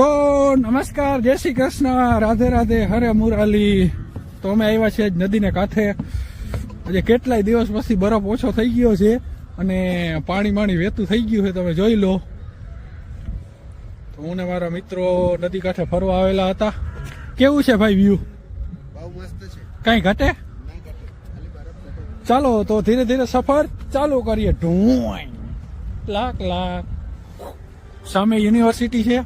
તો નમસ્કાર જય શ્રી કૃષ્ણ. રાધે રાધે હરે મુરાલી તો અમે આવ્યા છીએ નદીને કાંઠે. આજે કેટલાય દિવસ પછી બરફ ઓછો થઈ ગયો છે અને પાણી માણી વહેતું થઈ ગયું છે તમે જોઈ લો. તો હું ને મારા મિત્રો નદી કાંઠે ફરવા આવેલા હતા. કેવું છે ભાઈ વ્યૂ કઈ ઘટે? ચાલો તો ધીરે ધીરે સફર ચાલુ કરીએ. ઢૂંય લાખ લાખ સામે યુનિવર્સિટી છે.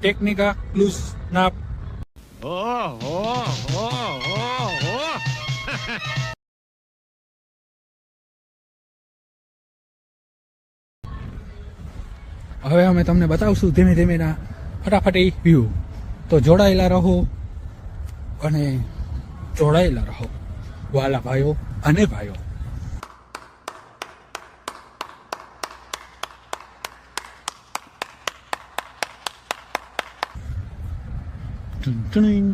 ટેકનિકા પ્લુસ નાપ હવે અમે તમને બતાવશું ધીમે ધીમે ના ફટાફટી વ્યૂ તો જોડાયેલા રહો અને જોડાયેલા રહો. વાલા ભાઈઓ અને ભાઈઓ. ટુન ટુન.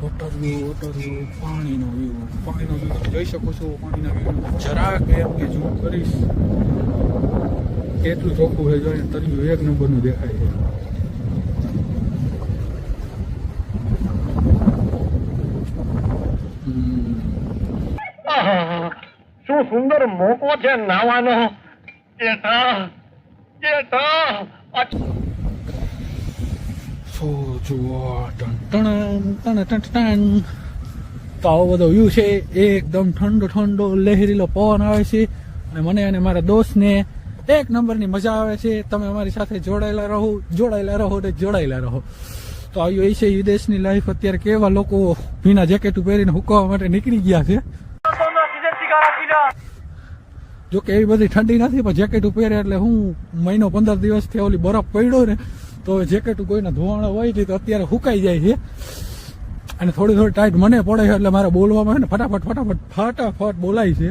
વોટર વ્યૂ વોટર વ્યૂ પાણીનો વ્યૂ પાણીનો વ્યૂ તમે જોઈ શકો છો પાણીના વ્યૂ જરાક એમ કે ઝૂમ કરીશ. કેટલું ચોખ્ખું છે જોઈને તર્યું એક નંબરનું દેખાય છે. શું સુંદર મોકો છે નાવાનો? જેઠા તો આવો બધો વ્યૂ છે, એકદમ ઠંડો ઠંડો લહેરીલો પવન આવે છે. અને મને અને મારા દોસ્તને એક નંબરની મજા આવે છે. તમે અમારી સાથે જોડાયેલા રહો જોડાયેલા રહો ને જોડાયેલા રહો. તો આવ્યું એ છે વિદેશની લાઈફ અત્યારે કેવા લોકો ભીના જેકેટ પહેરીને હુકવા માટે નીકળી ગયા છે. જો કે એવી બધી ઠંડી નથી, પણ જેકેટ પહેરે એટલે હું મહિનો પંદર દિવસથી ઓલી બરફ પડ્યો ને, તો જેકેટ કોઈના ધોવાણો હોય છે તો અત્યારે હુકાઈ જાય છે. અને થોડી થોડી ટાઈટ મને પડે છે એટલે મારે બોલવામાં ને ફટાફટ ફટાફટ ફટાફટ બોલાય છે.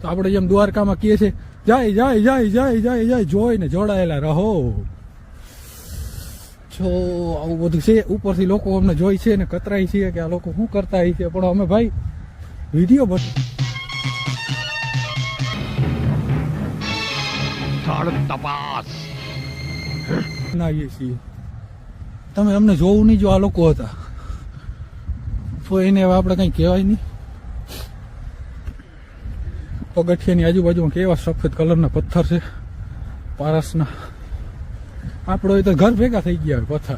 તો આપણે જેમ દ્વારકામાં કહીએ છીએ, જાય જાય જાય જાય જાય જાય, જોઈને જોડાયેલા રહો. છો આવું બધું છે, ઉપરથી લોકો અમને જોઈ છે ને કતરાય છે કે આ લોકો શું કરતા છે, પણ અમે ભાઈ વીડિયો બસ સ્થળ તપાસ. બનાવીએ છીએ. તમે અમને જોવું નહીં જો આ લોકો હતા. તો એને હવે આપણે કંઈ કહેવાય નહીં. પગથિયાની આજુબાજુમાં કેવા સફેદ કલરના પથ્થર છે. પારસના. આપણો એ તો ઘર ભેગા થઈ ગયા હોય, પથ્થર.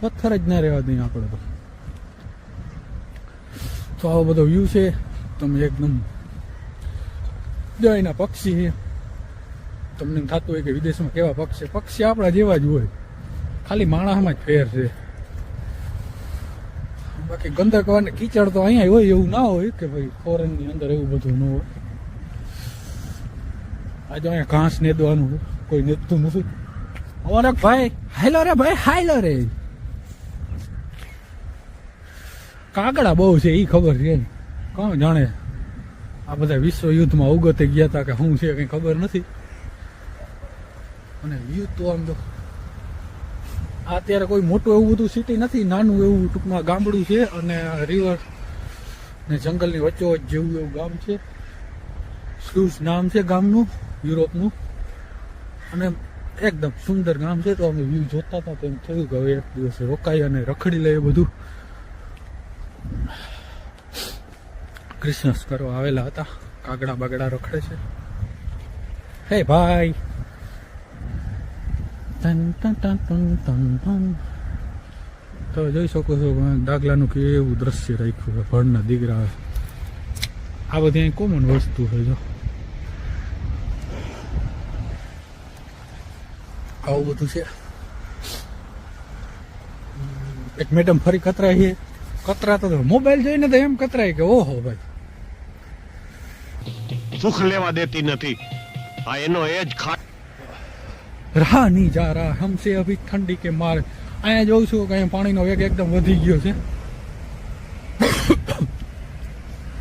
પથ્થર જ ના રહેવા દઈએ આપણે તો આવો બધો વ્યૂ છે. તમે એકદમ જયના પક્ષી તમને થતું હોય કે વિદેશમાં કેવા પક્ષી પક્ષી આપણા જેવા જ હોય. ખાલી માણસમાં જ ફેર છે. બાકી ગંદર અને કીચડ તો અહીંયા હોય એવું ના હોય કે ભાઈ ફોરેનની અંદર એવું બધું ન હોય. આજે અહીંયા ઘાસ નેદવાનું કોઈ નેદતું નથી. અમારે ભાઈ હાઈલો રે ભાઈ હાઈલો રે. કાગડા બહુ છે એ ખબર છે કોણ જાણે? આ બધા વિશ્વ યુદ્ધમાં અવગતે ગયા હતા કે શું છે કઈ ખબર નથી. અને યુદ્ધ તો આમ તો અત્યારે કોઈ મોટું એવું બધું સિટી નથી, નાનું એવું ટૂંકમાં ગામડું છે અને રિવર ને જંગલની વચ્ચોવચ્ચ જેવું એવું ગામ છે. સ્લુઝ નામ છે ગામનું, યુરોપનું. અને એકદમ સુંદર ગામ છે, તો અમે વ્યૂ જોતા હતા તો એમ થયું કે હવે એક દિવસે રોકાઈ અને રખડી લઈએ બધું. ક્રિસમસ કરવા આવેલા હતા. કાગડા બાગડા રખડે છે. હે ભાઈ. તન તન તન તન તન તન. તો જોઈ શકો છો દાખલાનું કેવું દ્રશ્ય રાખ્યું છે, ભણના દીકરા. આ બધી અહીં કોમન વસ્તુ છે, જો. આવું બધું છે. એક મેડમ ફરી કતરાય છે. કતરા તો મોબાઈલ જોઈને તો એમ કતરાય કે, ઓહો ભાઈ. સુખ લેવા દેતી નથી. આ એનો એ જ ખા રાહ નહીં જા રાહ હમસે અભી ઠંડી કે માર. અહીંયા જોઉં છું કે અહીંયા પાણીનો વેગ એકદમ વધી ગયો છે.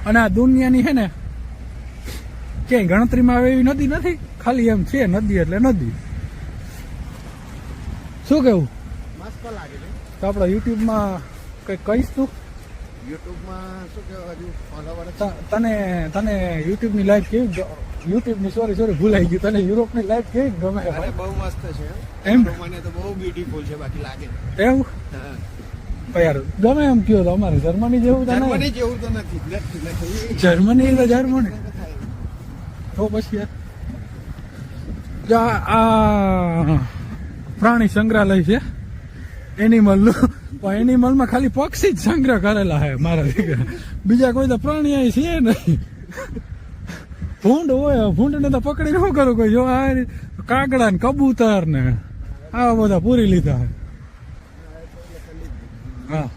અને આ દુનિયાની છે ને, ક્યાંય ગણતરીમાં આવે એવી નદી નથી? ખાલી એમ છે નદી એટલે નદી. શું કેવું? તો આપણે યુટ્યુબમાં કંઈક કહીશ તું? યુટ્યુબમાં શું કહેવાય હજુ ફોલોવર તને તને યુટ્યુબની લાઈફ કેવી યુટ્યુબની સોરી સોરી ભૂલાઈ ગયું તને યુરોપની લાઈફ કેવી ગમે અરે બહુ મસ્ત છે. એમ? મને તો બહુ બ્યુટીફુલ છે બાકી લાગે એવું? યાર ગમે એમ કયો તો અમારે જર્મની જેવું તો જર્મની જેવું તો નથી. જર્મની તો જર્મની તો પછી યાર. જો આ- આ પ્રાણી સંગ્રહાલય છે. એનિમલનું. પણ એનિમલમાં ખાલી પક્ષી જ સંગ્રહ કરેલા છે મારા દીકરા. બીજા કોઈ તો પ્રાણી અહીં છે નહીં. ભૂંડ હોય ભૂંડ ને તો પકડી ન કરું કોઈ? જો આ કાગડા ને કબૂતર ને આવા બધા પૂરી લીધા હા.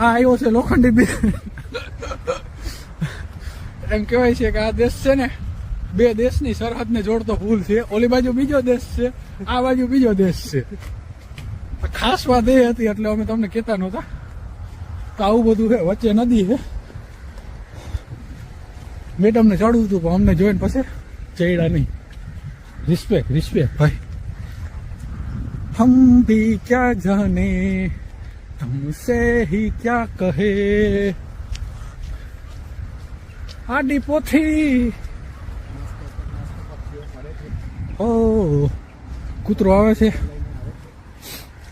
આ આવ્યો છે લોખંડી બી. એમ કહેવાય છે કે આ દેશ છે ને, બે દેશની સરહદને જોડતો પુલ છે. ઓલી બાજુ બીજો દેશ છે, આ બાજુ બીજો દેશ છે. ખાસ વાત એ હતી એટલે અમે તમને કહેતા નહોતા તો આવું બધું છે વચ્ચે નદી છે મેડમને ચડવું હતું પણ અમને જોઈને પછી ચડ્યા નહીં રિસ્પેક્ટ રિસ્પેક્ટ ભાઈ હમ ભી ક્યા જાને तुमसे ही क्या કહે આડી પોથી ઓ કૂતરો આવે છે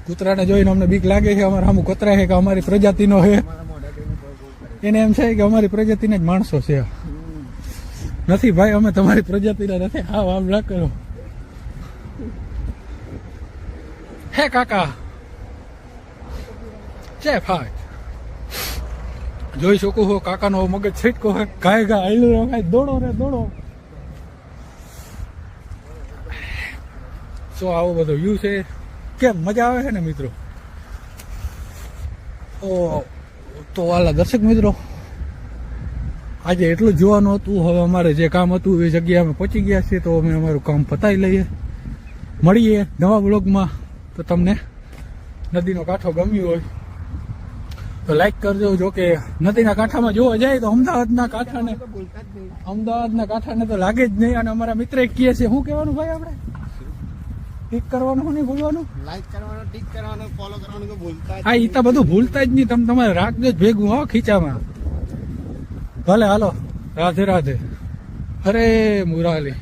કૂતરાને જોઈને અમને બીક લાગે છે, અમારા આમ કૂતરા છે કે અમારી પ્રજાતિનો છે. એને એમ છે કે અમારી પ્રજાતિના જ માણસો છે. નથી ભાઈ, અમે તમારી પ્રજાતિના નથી. હા આમ ના કરો. હે કાકા. છે ભાઈ. જોઈ શકું હો કાકાનો મગજ છેટકો હે ગાય ગા આયલું રે દોડો રે, દોડો. શું આવો બધો વ્યૂ છે? કેમ? મજા આવે છે ને મિત્રો? તો તો વાલા દર્શક મિત્રો આજે એટલું જોવાનું હતું. હવે અમારે જે કામ હતું એ જગ્યાએ અમે પહોંચી ગયા છીએ તો અમે અમારું કામ પતાવી લઈએ. મળીએ નવા બ્લોગમાં તો તમને નદીનો કાંઠો ગમ્યો હોય તો લાઈક કરજો. જો કે નદીના કાંઠામાં જોવા જાય તો અમદાવાદના કાંઠાને અમદાવાદના કાંઠાને તો લાગે જ નહીં. અને અમારા મિત્ર કહે છે શું કહેવાનું ભાઈ આપણે? ટીક કરવાનું નહીં ભૂલવાનું લાઈક કરવાનું ટીક કરવાનું ફોલો કરવાનું કે ભૂલતા હા એ તો બધું ભૂલતા જ નહીં. તમે તમારે રાખજો જ ભેગું હો ખીચામાં. ભલે હાલો. રાધે રાધે. અરે મુરાલી.